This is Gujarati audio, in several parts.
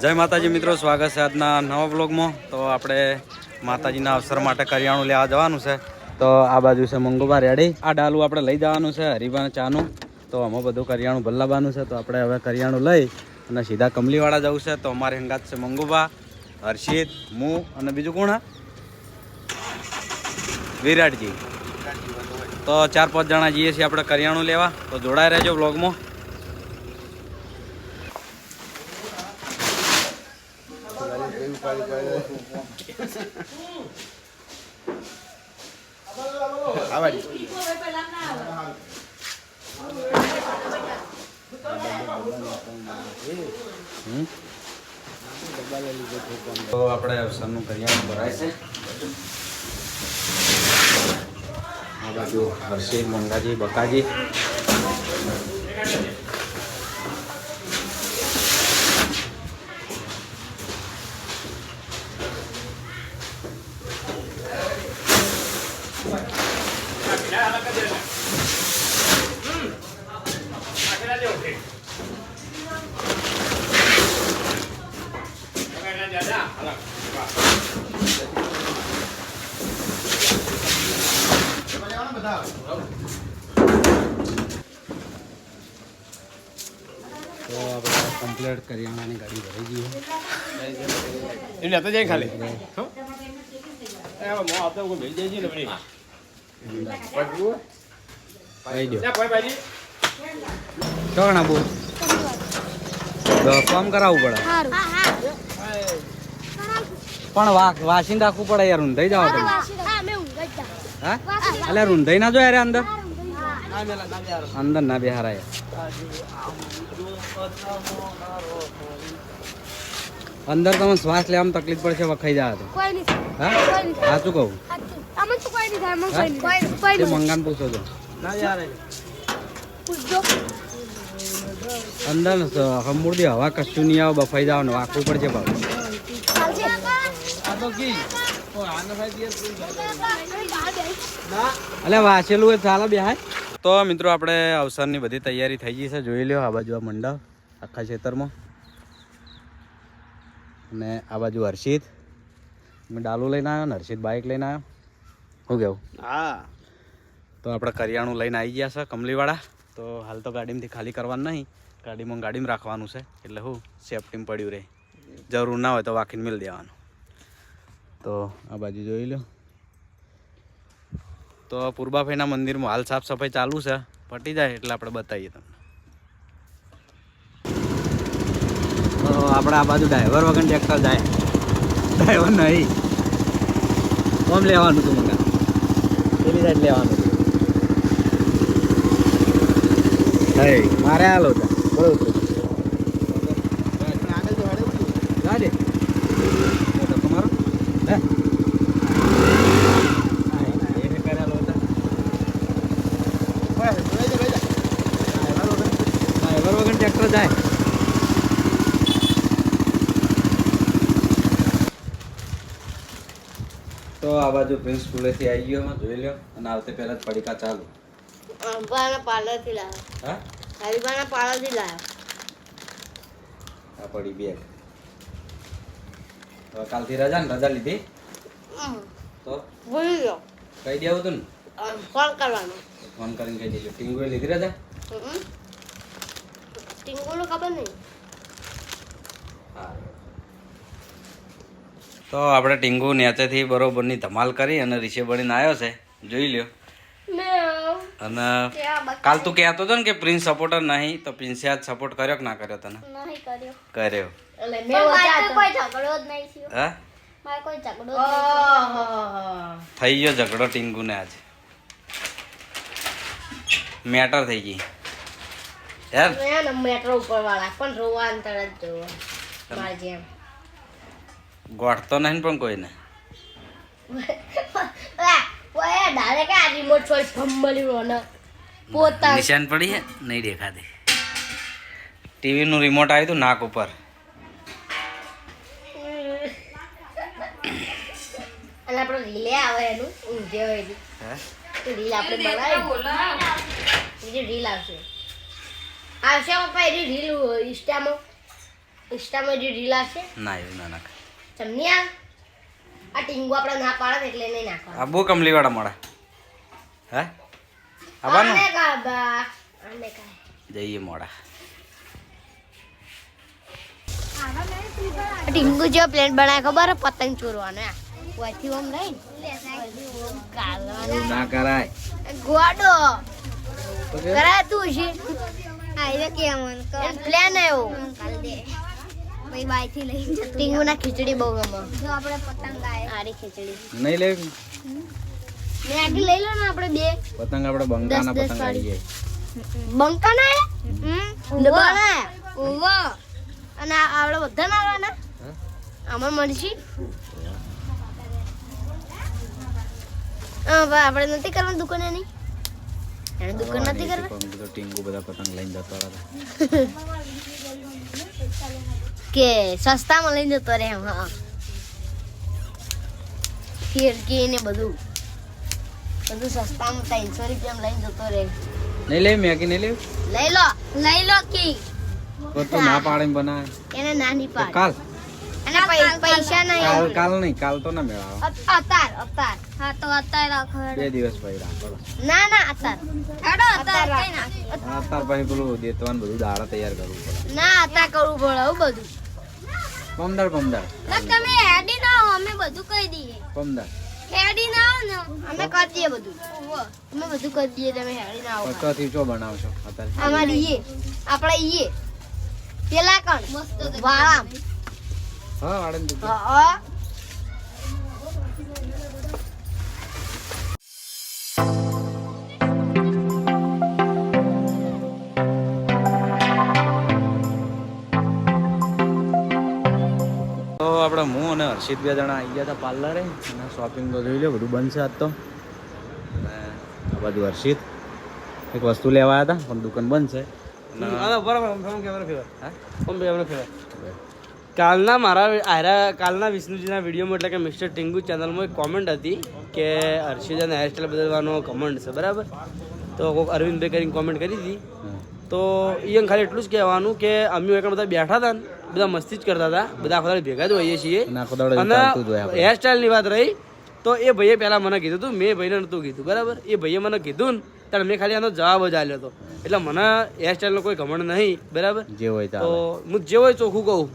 જય માતાજી મિત્રો, સ્વાગત છે આજના નવા બ્લોગમાં તો આપણે માતાજીના અવસર માટે કરિયાણું લેવા જવાનું છે. તો આ બાજુ છે મંગુબા રેડી. આ ડાલું આપણે લઈ જવાનું છે, હરિભાન ચાનું. તો આમાં બધું કરિયાણું ભલ્લાબાનું છે. તો આપણે હવે કરિયાણું લઈ અને સીધા કમલીવાળા જવું છે. તો અમારી હંગાત છે મંગુબા હર્ષિત હું અને બીજું કોણ વિરાટજી. તો ચાર પાંચ જણા જઈએ છીએ આપણે કરિયાણું લેવા. તો જોડાઈ રહેજો બ્લોગમાં હમ? તો આપણે અવસરનું કરિયાણું ભરાય છે આ બાજુ હર્ષિત મંગાજી બકાજી તો કમ્પ્લીટ કરિયાણાની ગાડી ભરાઈ ગઈ છે. એમ જાય ખાલી. હો? એ ભેજ જાય છે ને બધી. કહી દો લે, કોઈ ભાઈજી. ચોકણા બહુ કામ કરાવવું પડે. પણ વાસીને રાખવું પડે યાર રૂંધાઈ જાવ તમે. હા અલે રૂંધાઈ ના જો યાર અંદર? અંદર ના બેહારા યાર અંદર તમે શ્વાસ લેવામાં તકલીફ પડશે વખાઈ જાય તો હા શું કહું તે મંગાન પૂછો છો અંદર હમૂળદી હવા કશું નહીં આવે બફાઈ જાવ ને વાકવું પડશે ભાવ અલે વાંચેલું એ ચાલે બેહાય તો મિત્રો આપણે અવસરની બધી તૈયારી થઈ ગઈ છે. જોઈ લ્યો આ બાજુ આ મંડપ આખા ખેતરમાં. અને આ બાજુ હર્ષિત. મેં ડાલુ લઈને આવ્યો ને હર્ષિત બાઇક લઈને આવ્યો. શું કેવું? હા. તો આપણે કરિયાણું લઈને આવી ગયા છે કમલીવાળા. તો હાલ તો ગાડીમાંથી ખાલી કરવાનું નહીં. ગાડીમાં ગાડીમાં રાખવાનું છે. એટલે શું? સેફટીમાં પડ્યું રહે. જરૂર ના હોય તો વાખીને મિલ દેવાનું. તો આ બાજુ જોઈ લો તો પૂર્બાભાઈના મંદિરમાં હાલ સાફ સફાઈ ચાલુ છે. પટી જાય એટલે આપણે બતાવીએ તમને. તો આપણે આ બાજુ ડ્રાઈવર વગર ટ્રેક્ટર જાય. ડ્રાઈવર નહીં. કોમ લેવાનું હતું મને પેલી સાઈડ લેવાનું. હતું મારે હાલો હતા બરોબર ગાડી તો તમારો હે એને કરેલો હતા ડ્રાઈવર વગર ટ્રેક્ટર જાય. તો આ બાજુ પ્રિન્સ સ્કૂલેથી આવી ગયો જોઈ લ્યો. અને આવતે પહેલા જ પડીકા ચાલુ. અંબાના પાર્લરથી લાવ્યો હા? હરિભાના પાર્લરથી લાવ્યો આ પડી બેગ. હવે કાલથી રજા ને રજા લીધી? તો? ભૂલી ગયો. કહી દેવું તું ને? ફોન કરવાનો. ફોન કરીને કહી દેજો. ટીંગુએ લીધી રજા? ટીંગુનું ખબર નહીં તો આપણે ટીંગુ નેચેથી બરોબરની ધમાલ કરી અને રીશે બનીને આવ્યો છે. જોઈ લ્યો. અને કાલ તું કહેતો હતો ને કે પ્રિન્સ સપોર્ટર નહીં તો પ્રિન્સે આજ સપોર્ટ કર્યો કે ના કર્યો તને? કર્યો. કર્યો. એટલે મેં વચ્ચે કોઈ ઝઘડો જ નહીં થયો. હા? મારે કોઈ ઝઘડો જ નહીં થઈ ગયો ઝઘડો ટીંગુ ને આજે. મેટર થઈ ગઈ. યાર થયો ને મેટ્રો ઉપર વાળા પણ રોવા અંતર જ જોવા. મારી જેમ. ગોઠતો નહીં પણ કોઈને? ઓય ડાયરેક્ટ આ રિમોટ ચોઈસ ભમ્બલ્યું ને પોતા નિશાન પડી હે નહીં દેખાતી ટીવી નું રિમોટ આવ્યું હતું નાક ઉપર. અને આપણો રીલે આવે એનું ઊંઘે હોય એની. રીલ આપણે બનાવી રીલ આવશે. આવશે પપ્પા એની રીલ ઇન્સ્ટામાં. ઇન્સ્ટામાં જે રીલ આવશે. ના એવું ના નાખ. તમને આ? આ ટીંગુ આપણે ના પાડે ને એટલે નહીં નાખવા આ બહુ કમલીવાળા મળે હે? આવવાનું આને કાબા આને કાય જઈએ મોડા. ટીંગુ જેવો પ્લેન બનાવે ખબર? પતંગ ચોરવાનો આ. વાથી ઓમ લઈ કાલવાનું ના કરાય. ગોડો. કરાય તું છે આ એટલે કેમ એમ પ્લેન આવ્યો. કાલ દે. પછી બાયથી લઈ જતો ટીંગુ ના ખીચડી બહુ ગમે. જો આપણે પતંગ ગાય આરી ખીચડી. નહીં લેવી? મેં આગળ લઈ લો ને આપણે બે. પતંગ આપણે દસ પતંગ આવી જાય. બંકા ના હમ. ઓવો અને આ- આપણે બધા ના આવવાના? આમાં મળશે હા ભાઈ આપણે નથી કરવાની દુકાન એને. દુકાન નથી કરવાની પણ ટીંગુ બધા પતંગ લઈને જતો રહે. કે સસ્તામાં લઈને જતો રહે હા. ફિરકી ને બધું. બધું સસ્તામાં ત્રણસો રૂપિયા લઈને જતો રહે. નહીં નહીં લેવી લઈ લો લઈ લો કી તો ના બનાવે. એને નાની પાડ. કાલ. પૈસા નહીં. કાલ નહીં કાલ તો ના મેળાવો. અતાર અતાર. હા તો અત્યારે રાખો બે દિવસ પછી રાખો. ના ના અતાર. હેડો અત્યારે અત્યારે કઈ નાખ. અત્યાર પછી પેલું દેતવાન બધું દાડા તૈયાર કરવું પડે. ના અતાર કરવું પડે આવું બધું. પમદાર પમદાર તમે હેડી ના આવો અમે બધું કહી દઈએ. પમદાર હેડી ના અમે કરી દઈએ બધું. અમે બધું કરી દઈએ તમે હેડી ના આવો. પચાસથી ચો બનાવશો? અત્યારે અમારે ઈએ. આપણે ઈએ. પેલા કણ? મસ્ત વાળા હા તો આપણે હું અને હર્ષિત બે જણા આવી ગયા હતા પાર્લરે અને શોપિંગ તો જોઈ લો બધું બંધ છે આજ તો અને આ બાજુ હર્ષિત એક વસ્તુ લેવા આવ્યા હતા પણ દુકાન બંધ છે બરાબર હા? કાલના મારા આરા કાલના વિષ્ણુજીના વિડીયોમાં એટલે કે મિસ્ટર ટિંગુ ચેનલમાં એક કોમેન્ટ હતી કે હર્ષિદાને હેરસ્ટાઈલ બદલવાનો કમેન્ટ છે બરાબર? તો કોઈક અરવિંદભાઈ કરીને કોમેન્ટ કરી હતી. તો એ ખાલી એટલું જ કહેવાનું કે અમે એક બધા બેઠા હતા ને બધા મસ્તી જ કરતા હતા બધા આખો ભેગા જ હોઈએ છીએ. અને. હેરસ્ટાઈલની વાત રહી તો એ ભાઈએ પહેલાં મને કીધું હતું મેં ભાઈને નહોતું કીધું બરાબર? એ ભાઈએ મને કીધું ને ત્યારે મેં ખાલી આનો જવાબ જ આપ્યો હતો. એટલે મને હેરસ્ટાઈલનો કોઈ ઘમંડ નહીં બરાબર? જે હોય તો હું જે હોય ચોખ્ખું કહું.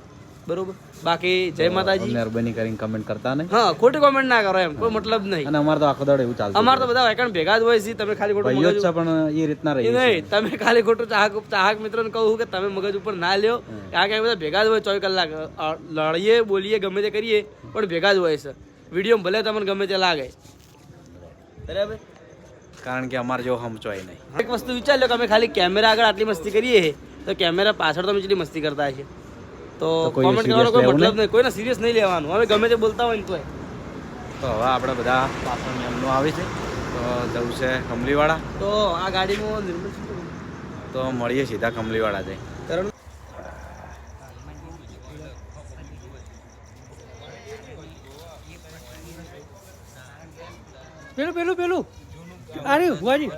બરોબર? બાકી જય માતાજી. મહેરબાની કરીને કમેન્ટ કરતા નહીં. હા ખોટી કોમેન્ટ ના કરો એમ કોઈ મતલબ નહીં. અને અમારે તો આખો દાડો એવું ચાલતું અમાર તો બધા એકણ ભેગા જ હોય છે તમે ખાલી ખોટું મગજ છે પણ એ રીતના રહી નહીં તમે ખાલી ખોટું ચાહક ચાહક મિત્રોને કહું કે તમે મગજ ઉપર ના લ્યો. કારણ કે બધા ભેગા જ હોય ચોવીસ કલાક લડીએ બોલીએ ગમે તે કરીએ પણ ભેગા જ હોય છે. વીડિયો ભલે તમને ગમે તે લાગે. બરાબર? કારણ કે અમારે જો હમચોય નહીં. એક વસ્તુ વિચાર લો કે અમે ખાલી કેમેરા આગળ આટલી મસ્તી કરીએ. તો કેમેરા પાછળ તમે જેટલી મસ્તી કરતા હશે. તો કોમેન્ટ કરવાનો કોઈ મતલબ નહીં? કોઈને સિરિયસ નહીં લેવાનું. હવે ગમે તે બોલતા હોય ને તોય. તો હવે આપણે બધા પાછળ મેમનું આવે છે. તો જવું છે કમલીવાળા. તો આ ગાડીનું? તો મળીએ સીધા કમલીવાળા જઈ. કરણ? પેલું પેલું પેલું. અરે ભુવાજી.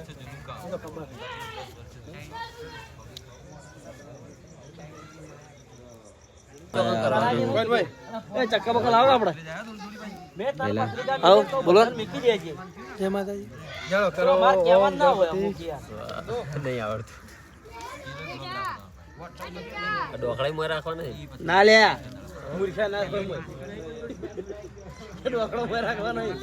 ચક્કા બક્કા લાવો આપણે. આવો બોલો. જય માતાજી. ના લે. મૂર્ખા ના કોઈ મોય. ઢોકળો મોય રાખવા નહીં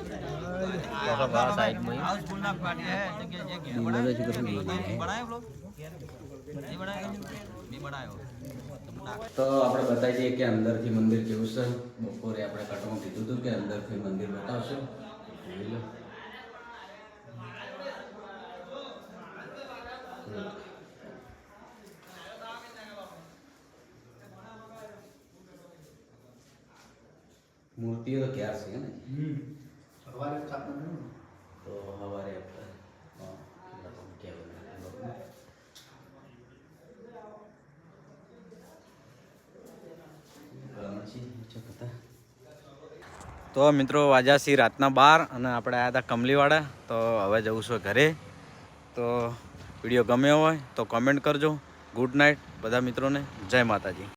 તો આપણે બતાવી દઈએ કે અંદરથી મંદિર કેવું છે? બપોરે આપણે કટમાં કીધું હતું કે અંદરથી મંદિર બતાવશો. મૂર્તિઓ તો ક્યાં છે ને? સવારે આપણે તો મિત્રો વાજ્યા સી રાતના બાર અને આપણે આવ્યા હતા કમલીવાળા તો હવે જવું છું ઘરે. તો વીડિયો ગમ્યો હોય તો કમેન્ટ કરજો. ગુડ નાઇટ બધા મિત્રોને. જય માતાજી.